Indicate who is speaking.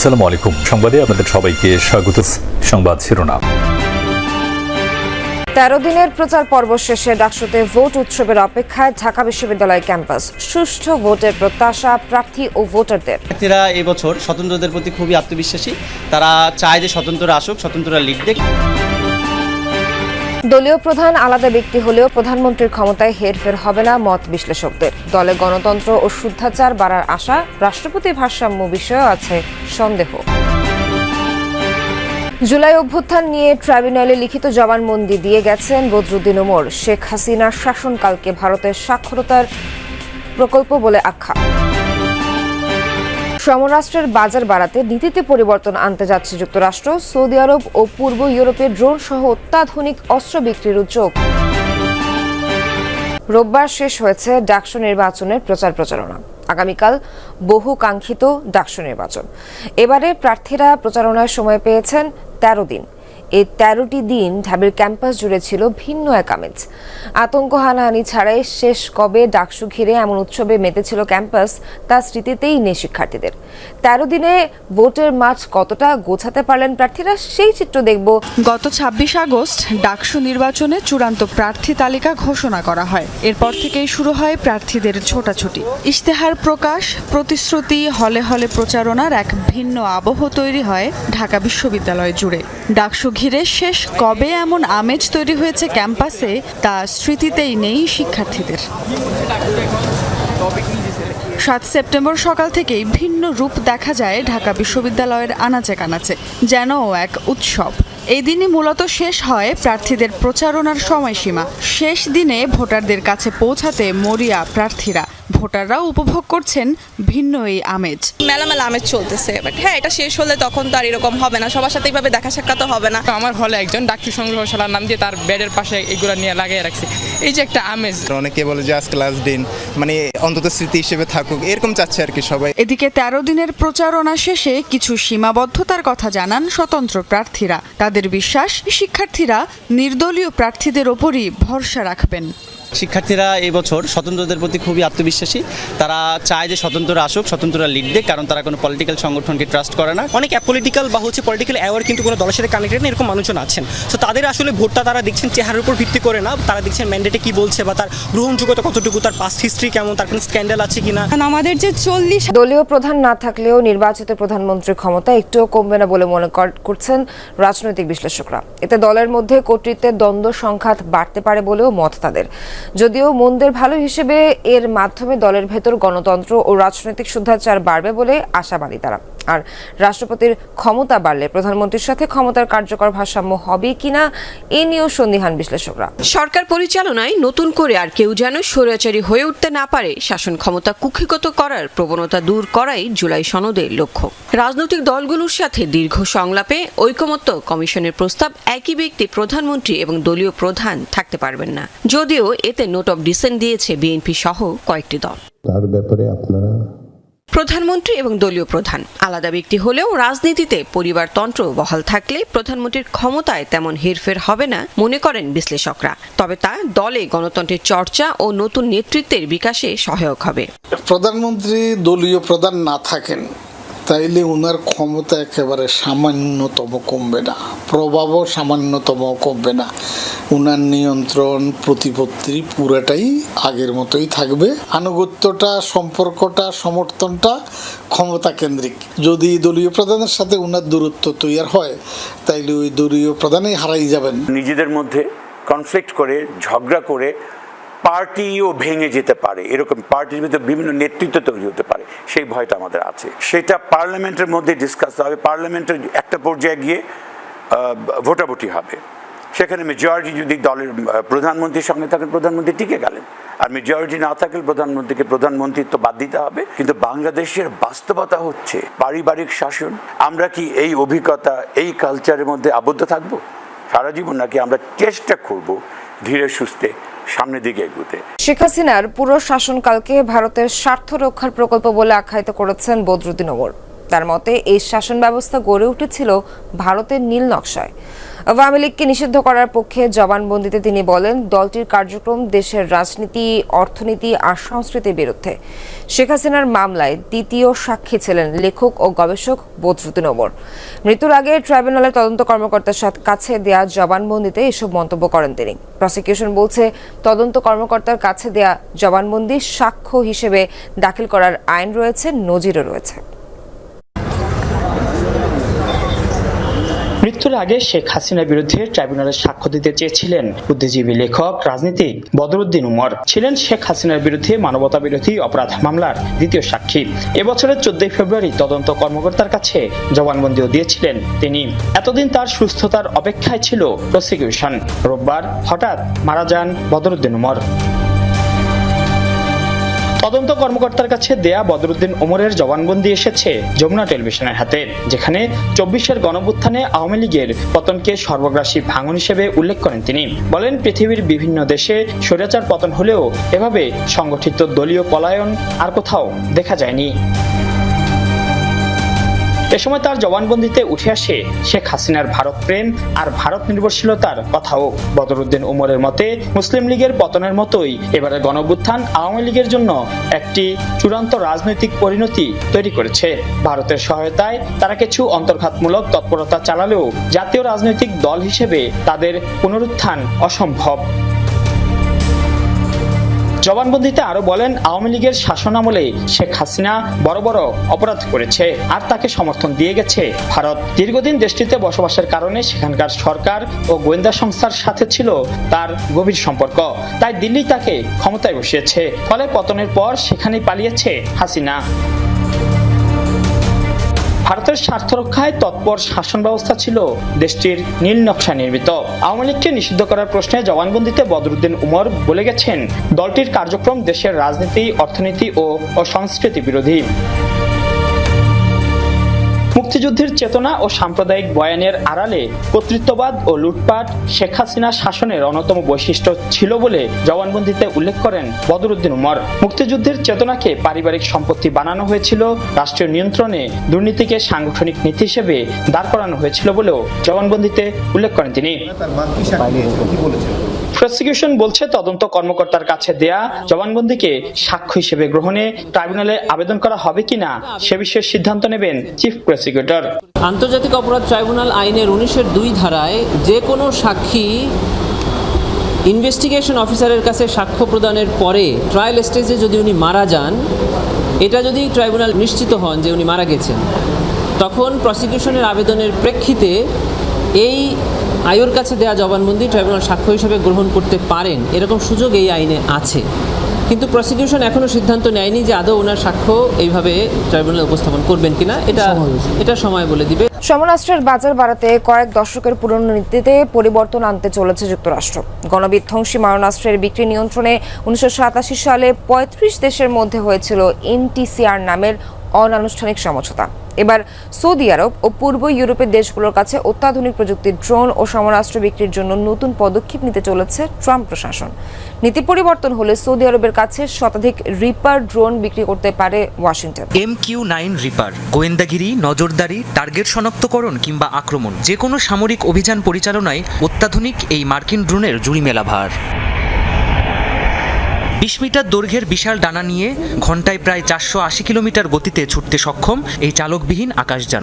Speaker 1: আসসালামু আলাইকুম সংবাদে আপনাদের সবাইকে স্বাগত সংবাদ শিরোনাম
Speaker 2: তেরো দিনের প্রচার পর্ব শেষে ডাকসুতে ভোট উৎসবের অপেক্ষায় ঢাকা বিশ্ববিদ্যালয় ক্যাম্পাস সুষ্ঠু ভোটের প্রত্যাশা প্রার্থী ও ভোটারদের
Speaker 3: প্রার্থীরা এবছর স্বতন্ত্রদের প্রতি খুবই আত্মবিশ্বাসী তারা চায় যে স্বতন্ত্ররা আসুক স্বতন্ত্ররা লিড দেখ
Speaker 2: দলীয় প্রধান আলাদা ব্যক্তি হলেও প্রধানমন্ত্রীর ক্ষমতায় হেরফের হবে না মত বিশ্লেষকদের দলে গণতন্ত্র ও শুদ্ধাচার বাড়ার আশা রাষ্ট্রপতি ভারসাম্য বিষয়ে আছে সন্দেহ জুলাই অভ্যুত্থান নিয়ে ট্রাইব্যুনালে লিখিত জবানবন্দি দিয়ে গেছেন বদরুদ্দিন ওমর শেখ হাসিনার শাসনকালকে ভারতের সাক্ষরতার প্রকল্প বলে আখ্যা সমরাষ্ট্রের বাজার বাড়াতে নীতিতে পরিবর্তন আনতে যাচ্ছে যুক্তরাষ্ট্র সৌদি আরব ও পূর্ব ইউরোপে ড্রোন সহ অত্যাধুনিক অস্ত্র বিক্রির উদ্যোগ রোববার শেষ হয়েছে ডাকসু নির্বাচনের প্রচার প্রচারণা আগামীকাল বহু কাঙ্ক্ষিত ডাকসু নির্বাচন এবারে প্রার্থীরা প্রচারণার সময় পেয়েছেন তেরো দিন এ তেরোটি দিন ঢাবির ক্যাম্পাস জুড়ে ছিল ভিন্ন এক আমেজ আতঙ্ক হানাহানি ছাড়াই শেষ কবে ডাকসু ঘিরে এমন উৎসবে মেতেছিল ক্যাম্পাস তা স্মৃতিতেই নেই শিক্ষার্থীদের তেরো দিনে ভোটের মাঠ কতটা গোছাতে পারলেন প্রার্থীরা সেই চিত্র দেখব
Speaker 4: গত ছাব্বিশ আগস্ট ডাকসু নির্বাচনে চূড়ান্ত প্রার্থী তালিকা ঘোষণা করা হয় এরপর থেকেই শুরু হয় প্রার্থীদের ছোটাছুটি ইশতেহার প্রকাশ প্রতিশ্রুতি হলে হলে প্রচারণার এক ভিন্ন আবহ তৈরি হয় ঢাকা বিশ্ববিদ্যালয় জুড়ে ডাকসু ঘিরে শেষ কবে এমন আমেজ তৈরি হয়েছে ক্যাম্পাসে তা স্মৃতিতেই নেই শিক্ষার্থীদের সাত সেপ্টেম্বর সকাল থেকেই ভিন্ন রূপ দেখা যায় ঢাকা বিশ্ববিদ্যালয়ের আনাচে কানাচে যেন এক উৎসব এই দিনই মূলত শেষ হয় প্রার্থীদের প্রচারণার সময়সীমা শেষ দিনে ভোটারদের কাছে পৌঁছাতে মরিয়া প্রার্থীরা ভোটাররা উপভোগ করছেন ভিন্ন এই আমেজ
Speaker 5: মেলামেলা আমেজ চলতেছে বাট হ্যাঁ এটা শেষ হলে তখন তো আর এরকম হবে না সবার সাথে এইভাবে দেখা সাক্ষাৎ হবে না আমার হলে একজন ডাক্তার সংগ্রহশালার নাম দিয়ে তার বেডের পাশে এগুলো নিয়ে লাগিয়ে রাখছে এই যে একটা আমেজ
Speaker 6: অনেকে বলে যে আজকে লাস্ট দিন মানে অন্তত স্মৃতি হিসেবে থাকুক এরকম চাচ্ছে আর কি সবাই
Speaker 2: এদিকে তেরো দিনের প্রচারণা শেষে কিছু সীমাবদ্ধতার কথা জানান স্বতন্ত্র প্রার্থীরা তাদের তাদের বিশ্বাস শিক্ষার্থীরা নির্দলীয় প্রার্থীদের ওপরই ভরসা রাখবেন
Speaker 3: শিক্ষার্থীরা এবছর স্বতন্ত্রদের প্রতি খুবই আত্মবিশ্বাসী তারা চায় যে স্বতন্ত্ররা আসুক স্বতন্ত্ররা লিড দেয় কারণ তারা কোনো পলিটিক্যাল সংগঠনকে ট্রাস্ট করে না অনেক পলিটিক্যাল বা হচ্ছে পলিটিক্যাল অ্যাওয়ার কিন্তু কোনো দলের সাথে কানেক্টেড না এরকম মানুষজন আছেন সো তাদের আসলে ভোটটা তারা দেখছেন চেহারার উপর ভিত্তি করে না তারা দেখছেন ম্যান্ডেটে কি বলছে বা তার গ্রহণযোগ্যতা কতটুকু তার পাস্ট হিস্ট্রি কেমন তার কোনো স্ক্যান্ডাল আছে
Speaker 2: কিনা আমাদের যে চল্লিশ দলীয় প্রধান না থাকলেও নির্বাচিত প্রধানমন্ত্রীর ক্ষমতা একটুও কমবে না বলে মনে করছেন রাজনৈতিক বিশ্লেষকরা এতে দলের মধ্যে কর্তৃত্বের দ্বন্দ্ব সংঘাত বাড়তে পারে বলেও মত তাদের যদিও মন্দের ভালো হিসেবে এর মাধ্যমে দলের ভেতর গণতন্ত্র ও রাজনৈতিক শুদ্ধাচার বাড়বে বলে আশাবাদী তারা আর রাষ্ট্রপতির ক্ষমতা বাড়লে প্রধানমন্ত্রীর সাথে ক্ষমতার কার্যকর ভারসাম্য হবে কিনা এ নিয়েও সন্দিহান বিশ্লেষকরা সরকার পরিচালনায় নতুন করে আর কেউ যেন স্বৈরাচারী হয়ে উঠতে না পারে শাসন ক্ষমতা কুক্ষিগত করার প্রবণতা দূর করাই জুলাই সনদের লক্ষ্য রাজনৈতিক দলগুলোর সাথে দীর্ঘ সংলাপে ঐকমত্য কমিশনের প্রস্তাব একই ব্যক্তি প্রধানমন্ত্রী এবং দলীয় প্রধান থাকতে পারবেন না যদিও এতে নোট অব ডিসেন্ট দিয়েছে বিএনপি সহ কয়েকটি দল তার ব্যাপারে আপনারা প্রধানমন্ত্রী এবং দলীয় প্রধান আলাদা ব্যক্তি হলেও রাজনীতিতে পরিবারতন্ত্র বহাল থাকলে প্রধানমন্ত্রীর ক্ষমতায় তেমন হেরফের হবে না মনে করেন বিশ্লেষকরা তবে তা দলে গণতন্ত্রের চর্চা ও নতুন নেতৃত্বের বিকাশে সহায়ক হবে
Speaker 7: প্রধানমন্ত্রী দলীয় প্রধান না থাকেন তাইলে ওনার ক্ষমতা একেবারে সামান্যতম কমবে না প্রভাবও সামান্যতম কমবে না ওনার নিয়ন্ত্রণ প্রতিপত্তি পুরাটাই আগের মতোই থাকবে আনুগত্যটা সম্পর্কটা সমর্থনটা ক্ষমতা কেন্দ্রিক যদি দলীয় প্রধানের সাথে ওনার দূরত্ব তৈয়ার হয় তাইলে ওই দলীয় প্রধানেই হারাই যাবেন
Speaker 8: নিজেদের মধ্যে কনফ্লিক্ট করে ঝগড়া করে পার্টিও ভেঙে যেতে পারে এরকম পার্টির ভিতরে বিভিন্ন নেতৃত্ব তৈরি হতে পারে সেই ভয়টা আমাদের আছে সেটা পার্লামেন্টের মধ্যে ডিসকাস হবে পার্লামেন্টের একটা পর্যায়ে গিয়ে ভোটাভুটি হবে সেখানে মেজরিটি যদি দলের প্রধানমন্ত্রীর সঙ্গে থাকেন প্রধানমন্ত্রী টিকে গেলেন আর মেজরিটি না থাকলে প্রধানমন্ত্রীকে প্রধানমন্ত্রিত্ব বাদ দিতে হবে কিন্তু বাংলাদেশের বাস্তবতা হচ্ছে পারিবারিক শাসন আমরা কি এই অভিজ্ঞতা এই কালচারের মধ্যে আবদ্ধ থাকব সারা জীবন নাকি আমরা চেষ্টা করব ধীরে সুস্থে সামনের দিকে এগুতে
Speaker 2: শেখ হাসিনার পুরো শাসনকালকে ভারতের স্বার্থ রক্ষার প্রকল্প বলে আখ্যায়িত করেছেন বদরুদ্দিন ওমর তার মতে এই শাসন ব্যবস্থা গড়ে উঠেছিল ভারতের নীল নকশায় আওয়ামী লীগকে নিষিদ্ধ করার পক্ষে জবানবন্দিতে তিনি বলেন দলটির কার্যক্রম দেশের রাজনীতি অর্থনীতি আর সংস্কৃতির বিরুদ্ধে শেখ হাসিনার মামলায় দ্বিতীয় সাক্ষী ছিলেন লেখক ও গবেষক বদরুদ্দিন ওমর মৃত্যুর আগে ট্রাইব্যুনালের তদন্ত কর্মকর্তার কাছে দেয়া জবানবন্দিতে এসব মন্তব্য করেন তিনি প্রসিকিউশন বলছে তদন্ত কর্মকর্তার কাছে দেয়া জবানবন্দি সাক্ষ্য হিসেবে দাখিল করার আইন রয়েছে নজিরও রয়েছে
Speaker 9: মৃত্যুর আগে শেখ হাসিনার বিরুদ্ধে ট্রাইব্যুনালে সাক্ষ্য দিতে চেয়েছিলেন বুদ্ধিজীবী লেখক রাজনীতিক বদরুদ্দিন উমর ছিলেন শেখ হাসিনার বিরুদ্ধে মানবতা বিরোধী অপরাধ মামলার দ্বিতীয় সাক্ষী এবছরের চোদ্দই ফেব্রুয়ারি তদন্ত কর্মকর্তার কাছে জবানবন্দিও দিয়েছিলেন তিনি এতদিন তার সুস্থতার অপেক্ষায় ছিল প্রসিকিউশন রোববার হঠাৎ মারা যান বদরুদ্দিন উমর তদন্ত কর্মকর্তার কাছে দেয়া বদরুদ্দিন ওমরের জবানবন্দি এসেছে যমুনা টেলিভিশনের হাতে যেখানে চব্বিশের গণবুত্থানে আওয়ামী লীগের পতনকে সর্বগ্রাসী ভাঙন হিসেবে উল্লেখ করেন তিনি বলেন পৃথিবীর বিভিন্ন দেশে স্বৈরাচার পতন হলেও এভাবে সংগঠিত দলীয় পলায়ন আর কোথাও দেখা যায়নি এ সময় তার জবানবন্দিতে উঠে আসে শেখ হাসিনার ভারত প্রেম আর ভারত নির্ভরশীলতার কথাও বদরুদ্দিন উমরের মতে মুসলিম লীগের পতনের মতোই এবারে গণবুত্থান আওয়ামী লীগের জন্য একটি চূড়ান্ত রাজনৈতিক পরিণতি তৈরি করেছে ভারতের সহায়তায় তারা কিছু অন্তর্ঘাতমূলক তৎপরতা চালালেও জাতীয় রাজনৈতিক দল হিসেবে তাদের পুনরুত্থান অসম্ভব জবানবন্দিতে আরো বলেন আওয়ামী লীগের শাসনামলে শেখ হাসিনা বড় বড় অপরাধ করেছে আর তাকে সমর্থন দিয়ে গেছে ভারত দীর্ঘদিন দেশটিতে বসবাসের কারণে সেখানকার সরকার ও গোয়েন্দা সংস্থার সাথে ছিল তার গভীর সম্পর্ক তাই দিল্লি তাকে ক্ষমতায় বসিয়েছে ফলে পতনের পর সেখানে পালিয়েছে হাসিনা ভারতের স্বার্থ রক্ষায় তৎপর শাসন ব্যবস্থা ছিল দেশটির নীল নকশা নির্মিত আওয়ামী লীগকে নিষিদ্ধ করার প্রশ্নে জবানবন্দিতে বদরুদ্দিন উমর বলে গেছেন দলটির কার্যক্রম দেশের রাজনীতি অর্থনীতি ও সংস্কৃতি বিরোধী মুক্তিযুদ্ধের চেতনা ও সাম্প্রদায়িক বয়ানের আড়ালে কর্তৃত্ববাদ ও লুটপাট শেখ হাসিনা শাসনের অন্যতম বৈশিষ্ট্য ছিল বলে জবানবন্দিতে উল্লেখ করেন বদরুদ্দিন উমর মুক্তিযুদ্ধের চেতনাকে পারিবারিক সম্পত্তি বানানো হয়েছিল রাষ্ট্রীয় নিয়ন্ত্রণে দুর্নীতিকে সাংগঠনিক নীতি হিসেবে দাঁড় করানো হয়েছিল বলেও জবানবন্দিতে উল্লেখ করেন তিনি প্রসিকিউশন বলছে তদন্ত কর্মকর্তার কাছে দেয়া জবানবন্দিকে সাক্ষ্য হিসেবে গ্রহণে ট্রাইব্যুনালে আবেদন করা হবে কিনা সে বিষয়ে সিদ্ধান্ত নেবেন চিফ প্রসিকিউটর
Speaker 10: আন্তর্জাতিক অপরাধ ট্রাইব্যুনাল আইনের উনিশের দুই ধারায় যে কোনো সাক্ষী ইনভেস্টিগেশন অফিসারের কাছে সাক্ষ্য প্রদানের পরে ট্রায়াল স্টেজে যদি উনি মারা যান এটা যদি ট্রাইব্যুনাল নিশ্চিত হন যে উনি মারা গেছেন তখন প্রসিকিউশনের আবেদনের প্রেক্ষিতে এই আয়ুর কাছে দেয়া জবানবন্দি ট্রাইব্যুনাল সাক্ষ্য হিসেবে গ্রহণ করতে পারেন এরকম সুযোগ এই আইনে আছে কিন্তু প্রসিকিউশন এখনও সিদ্ধান্ত নেয়নি যে আদৌ ওনার সাক্ষ্য এইভাবে ট্রাইব্যুনাল উপস্থাপন করবেন কিনা এটা এটা সময় বলে দিবে
Speaker 2: সমরাষ্ট্রের বাজার বাড়াতে কয়েক দশকের পুরনো নীতিতে পরিবর্তন আনতে চলেছে যুক্তরাষ্ট্র গণবিধ্বংসী মারণাস্ত্রের বিক্রি নিয়ন্ত্রণে উনিশশো সালে ৩৫ দেশের মধ্যে হয়েছিল এনটিসিআর নামের অনানুষ্ঠানিক সমঝোতা এবার সৌদি আরব ও পূর্ব ইউরোপের দেশগুলোর কাছে অত্যাধুনিক প্রযুক্তির ড্রোন ও সমরাস্ত্র বিক্রির জন্য নতুন পদক্ষেপ নিতে চলেছে ট্রাম্প প্রশাসন নীতি পরিবর্তন হলে সৌদি আরবের কাছে শতাধিক রিপার ড্রোন বিক্রি করতে পারে Washington
Speaker 11: M Q nine Reaper গোয়েন্দাগিরি নজরদারি টার্গেট শনাক্তকরণ কিংবা আক্রমণ যে কোনো সামরিক অভিযান পরিচালনায় অত্যাধুনিক এই মার্কিন ড্রোনের জুড়ি মেলা ভার বিশ মিটার দৈর্ঘ্যের বিশাল ডানা নিয়ে ঘন্টায় প্রায় চারশো আশি কিলোমিটার গতিতে ছুটতে সক্ষম এই চালকবিহীন আকাশযান